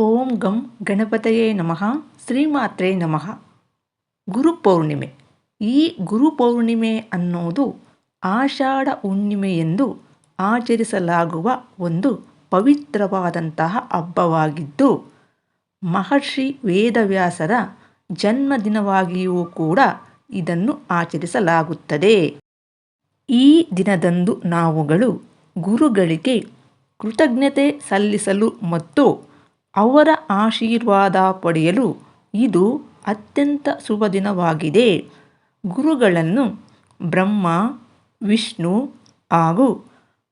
ಓಂ ಗಂ ಗಣಪತಯೇ ನಮಃ, ಶ್ರೀಮಾತ್ರೇ ನಮಃ. ಗುರುಪೌರ್ಣಿಮೆ ಈ ಗುರುಪೌರ್ಣಿಮೆ ಅನ್ನೋದು ಆಷಾಢ ಹುಣ್ಣಿಮೆಯೆಂದು ಆಚರಿಸಲಾಗುವ ಒಂದು ಪವಿತ್ರವಾದಂತಹ ಹಬ್ಬವಾಗಿದ್ದು, ಮಹರ್ಷಿ ವೇದವ್ಯಾಸರ ಜನ್ಮದಿನವಾಗಿಯೂ ಕೂಡ ಇದನ್ನು ಆಚರಿಸಲಾಗುತ್ತದೆ. ಈ ದಿನದಂದು ನಾವುಗಳು ಗುರುಗಳಿಗೆ ಕೃತಜ್ಞತೆ ಸಲ್ಲಿಸಲು ಮತ್ತು ಅವರ ಆಶೀರ್ವಾದ ಪಡೆಯಲು ಇದು ಅತ್ಯಂತ ಶುಭ ದಿನವಾಗಿದೆ. ಗುರುಗಳನ್ನು ಬ್ರಹ್ಮ, ವಿಷ್ಣು ಹಾಗೂ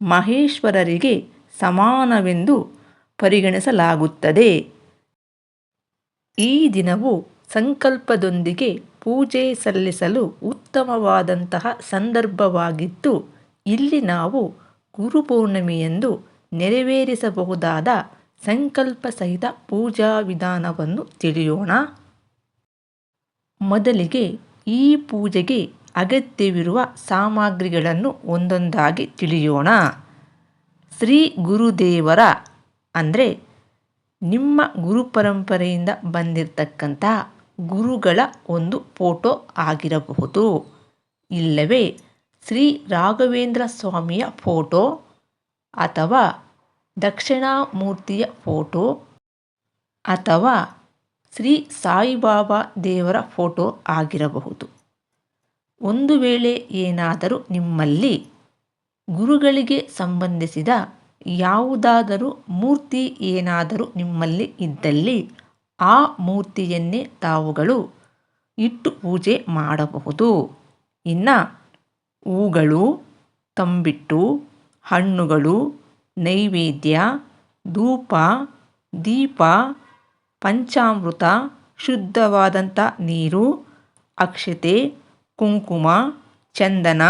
ಮಹೇಶ್ವರರಿಗೆ ಸಮಾನವೆಂದು ಪರಿಗಣಿಸಲಾಗುತ್ತದೆ. ಈ ದಿನವು ಸಂಕಲ್ಪದೊಂದಿಗೆ ಪೂಜೆ ಸಲ್ಲಿಸಲು ಉತ್ತಮವಾದಂತಹ ಸಂದರ್ಭವಾಗಿದ್ದು, ಇಲ್ಲಿ ನಾವು ಗುರುಪೂರ್ಣಿಮೆಯೆಂದು ನೆರವೇರಿಸಬಹುದಾದ ಸಂಕಲ್ಪ ಸಹಿತ ಪೂಜಾ ವಿಧಾನವನ್ನು ತಿಳಿಯೋಣ. ಮೊದಲಿಗೆ ಈ ಪೂಜೆಗೆ ಅಗತ್ಯವಿರುವ ಸಾಮಗ್ರಿಗಳನ್ನು ಒಂದೊಂದಾಗಿ ತಿಳಿಯೋಣ. ಶ್ರೀ ಗುರುದೇವರ, ಅಂದರೆ ನಿಮ್ಮ ಗುರು ಪರಂಪರೆಯಿಂದ ಬಂದಿರತಕ್ಕಂಥ ಗುರುಗಳ ಒಂದು ಫೋಟೋ ಆಗಿರಬಹುದು. ಇಲ್ಲವೇ ಶ್ರೀ ರಾಘವೇಂದ್ರ ಸ್ವಾಮಿಯ ಫೋಟೋ ಅಥವಾ ದಕ್ಷಿಣಾಮೂರ್ತಿಯ ಫೋಟೋ ಅಥವಾ ಶ್ರೀ ಸಾಯಿಬಾಬಾ ದೇವರ ಫೋಟೋ ಆಗಿರಬಹುದು. ಒಂದು ವೇಳೆ ಏನಾದರೂ ನಿಮ್ಮಲ್ಲಿ ಗುರುಗಳಿಗೆ ಸಂಬಂಧಿಸಿದ ಯಾವುದಾದರೂ ಮೂರ್ತಿ ಏನಾದರೂ ನಿಮ್ಮಲ್ಲಿ ಇದ್ದಲ್ಲಿ ಆ ಮೂರ್ತಿಯನ್ನೇ ತಾವುಗಳು ಇಟ್ಟು ಪೂಜೆ ಮಾಡಬಹುದು. ಇನ್ನು ಹೂಗಳು, ತಂಬಿಟ್ಟು, ಹಣ್ಣುಗಳು ನೈವೇದ್ಯ, ಧೂಪ, ದೀಪ, ಪಂಚಾಮೃತ ಶುದ್ಧವಾದಂಥ ನೀರು, ಅಕ್ಷತೆ, ಕುಂಕುಮ, ಚಂದನ,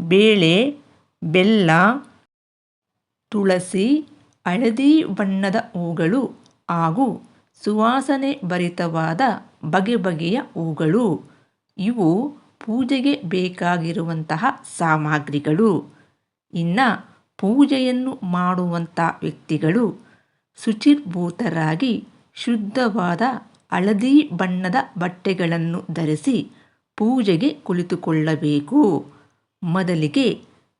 ಬೇಳೆ, ಬೆಲ್ಲ, ತುಳಸಿ, ಹಳದಿ ಬಣ್ಣದ ಹೂಗಳು ಹಾಗೂ ಸುವಾಸನೆ ಭರಿತವಾದ ಬಗೆ ಬಗೆಯ ಹೂಗಳು. ಇವು ಪೂಜೆಗೆ ಬೇಕಾಗಿರುವಂತಹ ಸಾಮಗ್ರಿಗಳು. ಇನ್ನು ಪೂಜೆಯನ್ನು ಮಾಡುವಂಥ ವ್ಯಕ್ತಿಗಳು ಶುಚಿರ್ಭೂತರಾಗಿ ಶುದ್ಧವಾದ ಹಳದಿ ಬಣ್ಣದ ಬಟ್ಟೆಗಳನ್ನು ಧರಿಸಿ ಪೂಜೆಗೆ ಕುಳಿತುಕೊಳ್ಳಬೇಕು. ಮೊದಲಿಗೆ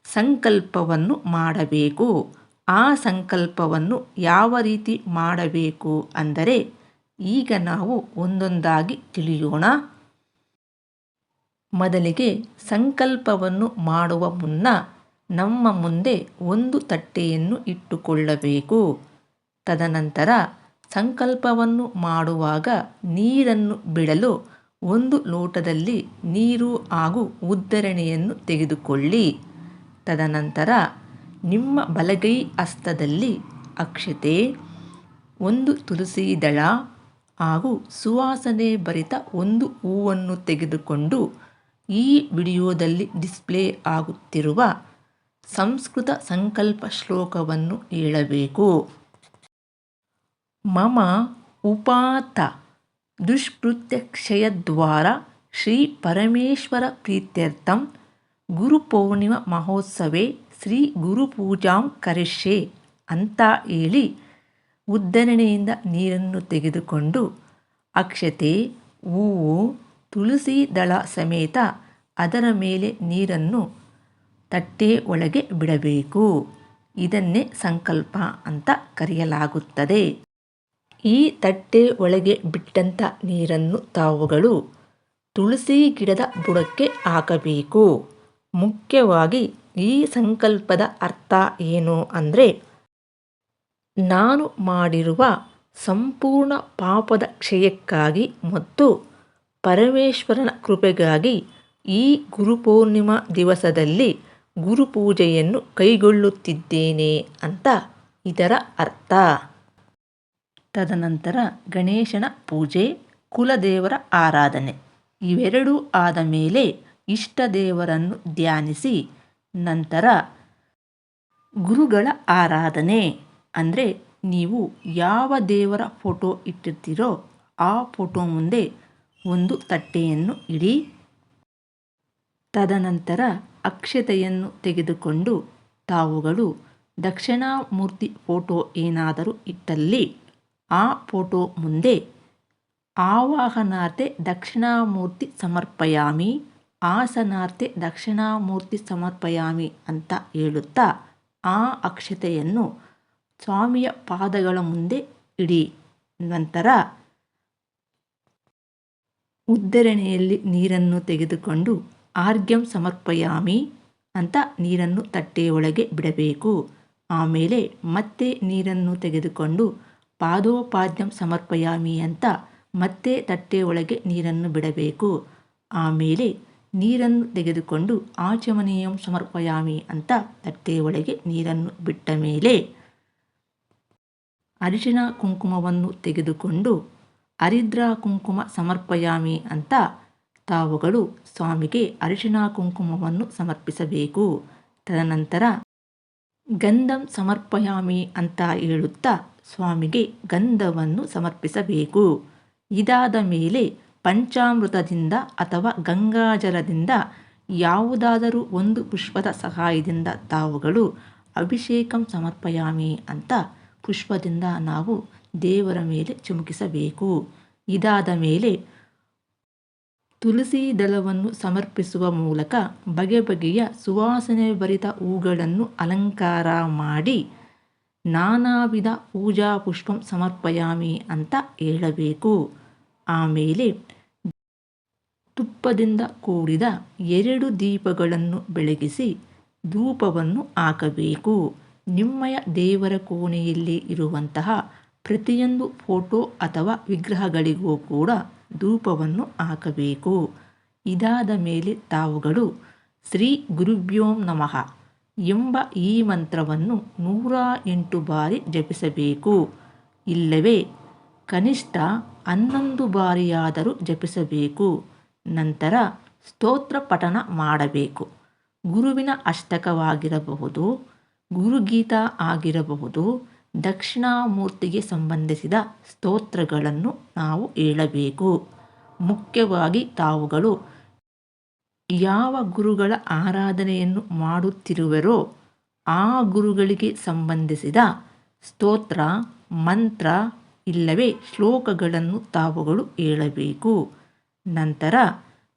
ಸಂಕಲ್ಪವನ್ನು ಮಾಡಬೇಕು. ಆ ಸಂಕಲ್ಪವನ್ನು ಯಾವ ರೀತಿ ಮಾಡಬೇಕು ಅಂದರೆ ಈಗ ನಾವು ಒಂದೊಂದಾಗಿ ತಿಳಿಯೋಣ. ಮೊದಲಿಗೆ ಸಂಕಲ್ಪವನ್ನು ಮಾಡುವ ಮುನ್ನ ನಮ್ಮ ಮುಂದೆ ಒಂದು ತಟ್ಟೆಯನ್ನು ಇಟ್ಟುಕೊಳ್ಳಬೇಕು. ತದನಂತರ ಸಂಕಲ್ಪವನ್ನು ಮಾಡುವಾಗ ನೀರನ್ನು ಬಿಡಲು ಒಂದು ಲೋಟದಲ್ಲಿ ನೀರು ಹಾಗೂ ಉದ್ದರಣೆಯನ್ನು ತೆಗೆದುಕೊಳ್ಳಿ. ತದನಂತರ ನಿಮ್ಮ ಬಲಗೈ ಹಸ್ತದಲ್ಲಿ ಅಕ್ಷತೆ, ಒಂದು ತುಳಸಿ ದಳ ಹಾಗೂ ಸುವಾಸನೆ ಭರಿತ ಒಂದು ಹೂವನ್ನು ತೆಗೆದುಕೊಂಡು ಈ ವಿಡಿಯೋದಲ್ಲಿ ಡಿಸ್ಪ್ಲೇ ಆಗುತ್ತಿರುವ ಸಂಸ್ಕೃತ ಸಂಕಲ್ಪ ಶ್ಲೋಕವನ್ನು ಹೇಳಬೇಕು. ಮಮ ಉಪಾತ ದುಷ್ಕೃತ್ಯಕ್ಷಯದ್ವಾರ ಶ್ರೀ ಪರಮೇಶ್ವರ ಪ್ರೀತ್ಯರ್ಥಂ ಗುರುಪೌರ್ಣಿಮ ಮಹೋತ್ಸವೇ ಶ್ರೀ ಗುರುಪೂಜಾಂ ಕರಿಷ್ಯೆ ಅಂತ ಹೇಳಿ ಉದ್ದರಣೆಯಿಂದ ನೀರನ್ನು ತೆಗೆದುಕೊಂಡು ಅಕ್ಷತೆ, ಹೂವು, ತುಳಸಿ ದಳ ಸಮೇತ ಅದರ ಮೇಲೆ ನೀರನ್ನು ತಟ್ಟೆ ಒಳಗೆ ಬಿಡಬೇಕು. ಇದನ್ನೇ ಸಂಕಲ್ಪ ಅಂತ ಕರೆಯಲಾಗುತ್ತದೆ. ಈ ತಟ್ಟೆ ಒಳಗೆ ಬಿಟ್ಟಂಥ ನೀರನ್ನು ತಾವುಗಳು ತುಳಸಿ ಗಿಡದ ಬುಡಕ್ಕೆ ಹಾಕಬೇಕು. ಮುಖ್ಯವಾಗಿ ಈ ಸಂಕಲ್ಪದ ಅರ್ಥ ಏನು ಅಂದರೆ, ನಾನು ಮಾಡಿರುವ ಸಂಪೂರ್ಣ ಪಾಪದ ಕ್ಷಯಕ್ಕಾಗಿ ಮತ್ತು ಪರಮೇಶ್ವರನ ಕೃಪೆಗಾಗಿ ಈ ಗುರುಪೂರ್ಣಿಮಾ ದಿವಸದಲ್ಲಿ ಗುರುಪೂಜೆಯನ್ನು ಕೈಗೊಳ್ಳುತ್ತಿದ್ದೇನೆ ಅಂತ ಇದರ ಅರ್ಥ. ತದನಂತರ ಗಣೇಶನ ಪೂಜೆ, ಕುಲದೇವರ ಆರಾಧನೆ. ಇವೆರಡೂ ಆದ ಮೇಲೆ ಇಷ್ಟ ದೇವರನ್ನು ಧ್ಯಾನಿಸಿ ನಂತರ ಗುರುಗಳ ಆರಾಧನೆ. ಅಂದರೆ ನೀವು ಯಾವ ದೇವರ ಫೋಟೋ ಇಟ್ಟಿರ್ತೀರೋ ಆ ಫೋಟೋ ಮುಂದೆ ಒಂದು ತಟ್ಟೆಯನ್ನು ಇಡಿ. ತದನಂತರ ಅಕ್ಷತೆಯನ್ನು ತೆಗೆದುಕೊಂಡು ತಾವುಗಳು ದಕ್ಷಿಣಾಮೂರ್ತಿ ಫೋಟೋ ಏನಾದರೂ ಇಟ್ಟಲ್ಲಿ ಆ ಫೋಟೋ ಮುಂದೆ ಆವಾಹನಾರ್ತೆ ದಕ್ಷಿಣಾಮೂರ್ತಿ ಸಮರ್ಪಯಾಮಿ, ಆಸನಾರ್ತೆ ದಕ್ಷಿಣಾಮೂರ್ತಿ ಸಮರ್ಪಯಾಮಿ ಅಂತ ಹೇಳುತ್ತಾ ಆ ಅಕ್ಷತೆಯನ್ನು ಸ್ವಾಮಿಯ ಪಾದಗಳ ಮುಂದೆ ಇಡಿ. ನಂತರ ಉದ್ಧರಣೆಯಲ್ಲಿ ನೀರನ್ನು ತೆಗೆದುಕೊಂಡು ಆರ್ಘ್ಯಂ ಸಮರ್ಪಯಾಮಿ ಅಂತ ನೀರನ್ನು ತಟ್ಟೆಯೊಳಗೆ ಬಿಡಬೇಕು. ಆಮೇಲೆ ಮತ್ತೆ ನೀರನ್ನು ತೆಗೆದುಕೊಂಡು ಪಾದೋಪಾದ್ಯಂ ಸಮರ್ಪಯಾಮಿ ಅಂತ ಮತ್ತೆ ತಟ್ಟೆಯೊಳಗೆ ನೀರನ್ನು ಬಿಡಬೇಕು. ಆಮೇಲೆ ನೀರನ್ನು ತೆಗೆದುಕೊಂಡು ಆಚಮನೀಯಂ ಸಮರ್ಪಯಾಮಿ ಅಂತ ತಟ್ಟೆಯೊಳಗೆ ನೀರನ್ನು ಬಿಟ್ಟ ಮೇಲೆ ಅರಿಶಿನ ಕುಂಕುಮವನ್ನು ತೆಗೆದುಕೊಂಡು ಅರಿದ್ರಾ ಕುಂಕುಮ ಸಮರ್ಪಯಾಮಿ ಅಂತ ತಾವುಗಳು ಸ್ವಾಮಿಗೆ ಅರಿಶಿನ ಕುಂಕುಮವನ್ನು ಸಮರ್ಪಿಸಬೇಕು. ತದನಂತರ ಗಂಧಂ ಸಮರ್ಪಯಾಮಿ ಅಂತ ಹೇಳುತ್ತಾ ಸ್ವಾಮಿಗೆ ಗಂಧವನ್ನು ಸಮರ್ಪಿಸಬೇಕು. ಇದಾದ ಮೇಲೆ ಪಂಚಾಮೃತದಿಂದ ಅಥವಾ ಗಂಗಾಜಲದಿಂದ ಯಾವುದಾದರೂ ಒಂದು ಪುಷ್ಪದ ಸಹಾಯದಿಂದ ತಾವುಗಳು ಅಭಿಷೇಕಂ ಸಮರ್ಪಯಾಮಿ ಅಂತ ಪುಷ್ಪದಿಂದ ನಾವು ದೇವರ ಮೇಲೆ ಚುಮುಕಿಸಬೇಕು. ಇದಾದ ಮೇಲೆ ತುಳಸಿ ದಳವನ್ನು ಸಮರ್ಪಿಸುವ ಮೂಲಕ ಬಗೆ ಬಗೆಯ ಸುವಾಸನೆ ಭರಿತ ಹೂಗಳನ್ನು ಅಲಂಕಾರ ಮಾಡಿ ನಾನಾ ವಿಧ ಪೂಜಾ ಪುಷ್ಪಂ ಸಮರ್ಪಯಾಮಿ ಅಂತ ಹೇಳಬೇಕು. ಆಮೇಲೆ ತುಪ್ಪದಿಂದ ಕೂಡಿದ ಎರಡು ದೀಪಗಳನ್ನು ಬೆಳಗಿಸಿ ಧೂಪವನ್ನು ಹಾಕಬೇಕು. ನಿಮ್ಮಯ ದೇವರ ಕೋಣೆಯಲ್ಲಿ ಇರುವಂತಹ ಪ್ರತಿಯೊಂದು ಫೋಟೋ ಅಥವಾ ವಿಗ್ರಹಗಳಿಗೂ ಕೂಡ ಧೂಪವನ್ನು ಹಾಕಬೇಕು. ಇದಾದ ಮೇಲೆ ತಾವುಗಳು ಶ್ರೀ ಗುರುಭ್ಯೋಂ ನಮಃ ಎಂಬ ಈ ಮಂತ್ರವನ್ನು ನೂರ ಎಂಟು ಬಾರಿ ಜಪಿಸಬೇಕು. ಇಲ್ಲವೇ ಕನಿಷ್ಠ ಹನ್ನೊಂದು ಬಾರಿಯಾದರೂ ಜಪಿಸಬೇಕು. ನಂತರ ಸ್ತೋತ್ರ ಪಠಣ ಮಾಡಬೇಕು. ಗುರುವಿನ ಅಷ್ಟಕವಾಗಿರಬಹುದು, ಗುರುಗೀತ ಆಗಿರಬಹುದು ದಕ್ಷಿಣಾಮೂರ್ತಿಗೆ ಸಂಬಂಧಿಸಿದ ಸ್ತೋತ್ರಗಳನ್ನು ನಾವು ಹೇಳಬೇಕು. ಮುಖ್ಯವಾಗಿ ತಾವುಗಳು ಯಾವ ಗುರುಗಳ ಆರಾಧನೆಯನ್ನು ಮಾಡುತ್ತಿರುವರೋ ಆ ಗುರುಗಳಿಗೆ ಸಂಬಂಧಿಸಿದ ಸ್ತೋತ್ರ, ಮಂತ್ರ ಇಲ್ಲವೇ ಶ್ಲೋಕಗಳನ್ನು ತಾವುಗಳು ಹೇಳಬೇಕು. ನಂತರ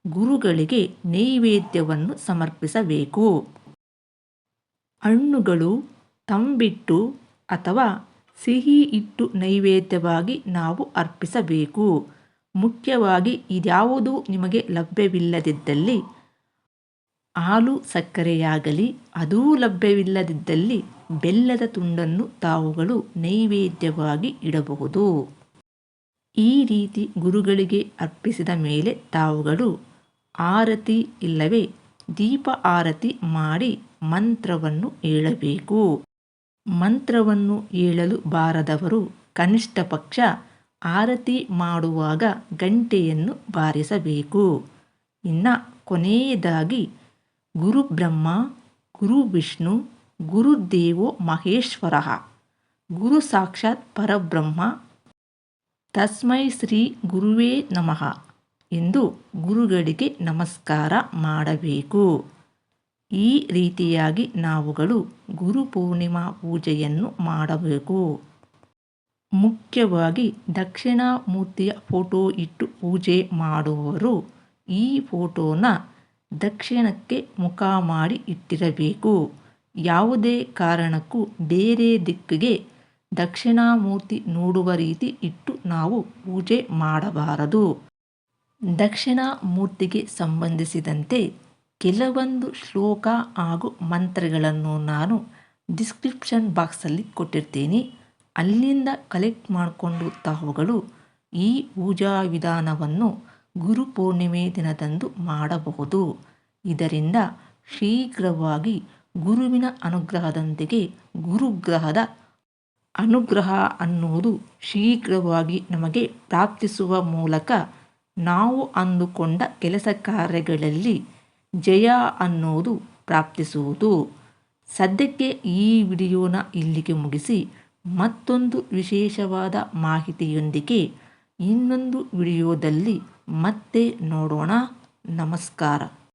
ಗುರುಗಳಿಗೆ ನೈವೇದ್ಯವನ್ನು ಸಮರ್ಪಿಸಬೇಕು. ಹಣ್ಣುಗಳು ತಂಬಿಟ್ಟು ಅಥವಾ ಸಿಹಿ ಇಟ್ಟು ನೈವೇದ್ಯವಾಗಿ ನಾವು ಅರ್ಪಿಸಬೇಕು. ಮುಖ್ಯವಾಗಿ ಇದ್ಯಾವುದೂ ನಿಮಗೆ ಲಭ್ಯವಿಲ್ಲದಿದ್ದಲ್ಲಿ ಹಾಲು ಸಕ್ಕರೆಯಾಗಲಿ, ಅದೂ ಲಭ್ಯವಿಲ್ಲದಿದ್ದಲ್ಲಿ ಬೆಲ್ಲದ ತುಂಡನ್ನು ತಾವುಗಳು ನೈವೇದ್ಯವಾಗಿ ಇಡಬಹುದು. ಈ ರೀತಿ ಗುರುಗಳಿಗೆ ಅರ್ಪಿಸಿದ ಮೇಲೆ ತಾವುಗಳು ಆರತಿ ಇಲ್ಲವೇ ದೀಪ ಆರತಿ ಮಾಡಿ ಮಂತ್ರವನ್ನು ಹೇಳಬೇಕು. ಮಂತ್ರವನ್ನು ಹೇಳಲು ಬಾರದವರು ಕನಿಷ್ಠ ಪಕ್ಷ ಆರತಿ ಮಾಡುವಾಗ ಗಂಟೆಯನ್ನು ಬಾರಿಸಬೇಕು. ಇನ್ನು ಕೊನೆಯದಾಗಿ, ಗುರುಬ್ರಹ್ಮ ಗುರು ವಿಷ್ಣು ಗುರುದೇವೋ ಮಹೇಶ್ವರ, ಗುರು ಸಾಕ್ಷಾತ್ ಪರಬ್ರಹ್ಮ, ತಸ್ಮೈ ಶ್ರೀ ಗುರುವೇ ನಮಃ ಎಂದು ಗುರುಗಳಿಗೆ ನಮಸ್ಕಾರ ಮಾಡಬೇಕು. ಈ ರೀತಿಯಾಗಿ ನಾವುಗಳು ಗುರು ಪೂರ್ಣಿಮಾ ಪೂಜೆಯನ್ನು ಮಾಡಬೇಕು. ಮುಖ್ಯವಾಗಿ ದಕ್ಷಿಣಾಮೂರ್ತಿಯ ಫೋಟೋ ಇಟ್ಟು ಪೂಜೆ ಮಾಡುವವರು ಈ ಫೋಟೋನ ದಕ್ಷಿಣಕ್ಕೆ ಮುಖ ಮಾಡಿ ಇಟ್ಟಿರಬೇಕು. ಯಾವುದೇ ಕಾರಣಕ್ಕೂ ಬೇರೆ ದಿಕ್ಕಿಗೆ ದಕ್ಷಿಣಾಮೂರ್ತಿ ನೋಡುವ ರೀತಿ ಇಟ್ಟು ನಾವು ಪೂಜೆ ಮಾಡಬಾರದು. ದಕ್ಷಿಣಾಮೂರ್ತಿಗೆ ಸಂಬಂಧಿಸಿದಂತೆ ಕೆಲವೊಂದು ಶ್ಲೋಕ ಹಾಗೂ ಮಂತ್ರಗಳನ್ನು ನಾನು ಡಿಸ್ಕ್ರಿಪ್ಷನ್ ಬಾಕ್ಸಲ್ಲಿ ಕೊಟ್ಟಿರ್ತೀನಿ. ಅಲ್ಲಿಂದ ಕಲೆಕ್ಟ್ ಮಾಡಿಕೊಂಡು ತಾವುಗಳು ಈ ಪೂಜಾ ವಿಧಾನವನ್ನು ಗುರು ಪೂರ್ಣಿಮೆ ದಿನದಂದು ಮಾಡಬಹುದು. ಇದರಿಂದ ಶೀಘ್ರವಾಗಿ ಗುರುವಿನ ಅನುಗ್ರಹದೊಂದಿಗೆ ಗುರುಗ್ರಹದ ಅನುಗ್ರಹ ಅನ್ನುವುದು ಶೀಘ್ರವಾಗಿ ನಮಗೆ ಪ್ರಾಪ್ತಿಸುವ ಮೂಲಕ ನಾವು ಅಂದುಕೊಂಡ ಕೆಲಸ ಕಾರ್ಯಗಳಲ್ಲಿ ಜಯ ಅನ್ನೋದು ಪ್ರಾಪ್ತಿಸುವುದು. ಸದ್ಯಕ್ಕೆ ಈ ವಿಡಿಯೋನ ಇಲ್ಲಿಗೆ ಮುಗಿಸಿ ಮತ್ತೊಂದು ವಿಶೇಷವಾದ ಮಾಹಿತಿಯೊಂದಿಗೆ ಇನ್ನೊಂದು ವಿಡಿಯೋದಲ್ಲಿ ಮತ್ತೆ ನೋಡೋಣ. ನಮಸ್ಕಾರ.